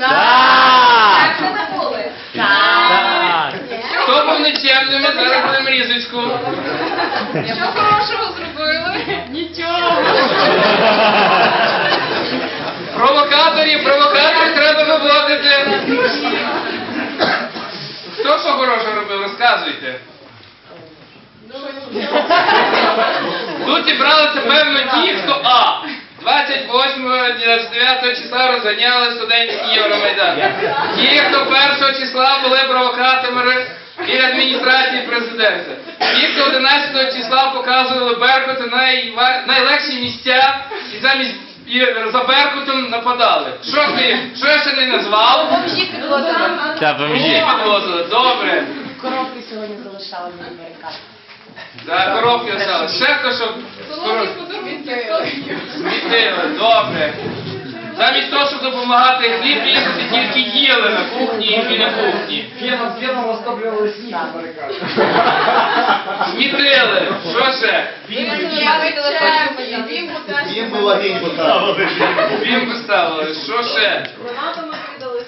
Так! Так, Хто був нечемним, зараз будемо різочку. Що хорошого зробили? Нічого. Провокаторів, провокаторів треба виводити. Хто що хорошого робив? Розказуйте. Тут зібралися певно ті, хто А. 28-29 числа розганяли студентський Євромайдан. Ті, хто 1 числа були провокаторами біля адміністрації президента. Ті, хто 11 числа показували Беркуту найва- найлегші місця і замість і за Беркутом нападали. Що ти? Що я ще не назвав? Бомжі підвозили. Бомжі. підвозили. Добре. Коробки сьогодні залишали на барикад. За коробки осталось. Ще хто що Солоні подарунки. змітили. Добре. Замість того, щоб допомагати хліб різати, тільки їли на кухні і на кухні. Феном, феном розтоплювали сніг на барикаді. Змітили. Що ще? Їм була гінь поставили. Бімку ставили. Що ще? Гранатами кидалися.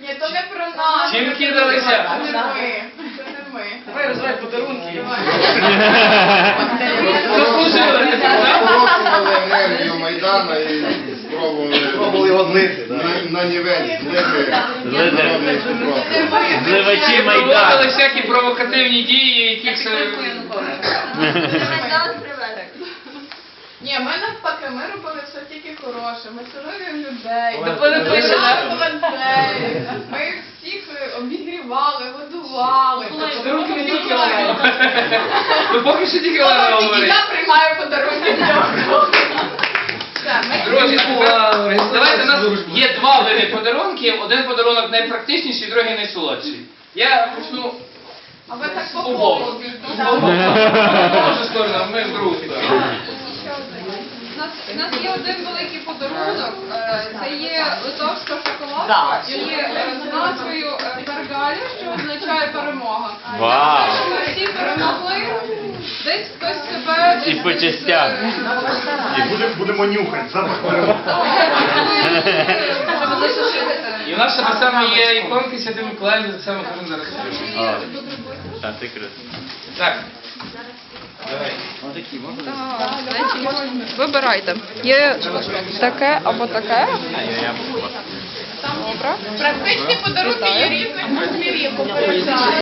Ні, то не про нас. Чим кидалися? Це не ми. Це не ми. Давай розвай подарунки. Заслужили, не енергію Майдана і спробували Пробували його злити, на, нівець злити Злити. народний Проводили всякі провокативні дії, яких це... Ні, ми навпаки, ми робили все тільки хороше. Ми цілуємо людей. Ми їх всіх обігрівали, годували. Подарунки не тільки Ну поки що Олена говорить. я приймаю подарунки для Друзі, давайте у нас є два види подарунків. Один подарунок найпрактичніший, другий найсолодший. Я почну А ви так з по. З сторону, ми в другу сторону. У нас, є один великий подарунок. Е, Це є литовська шоколадка і е, з назвою Пергаля, що означає перемога. Вау. Ми всі перемогли. Десь хтось себе І десь по частях. І будемо, будемо нюхати запах засушити. І у нас ще так само є іконки Святий Миколаїв, так само кажу зараз. О, Та ти круто. Так. Давай. Вибирайте. Є таке або таке. Добре. Практичні подарунки є різних розмірів.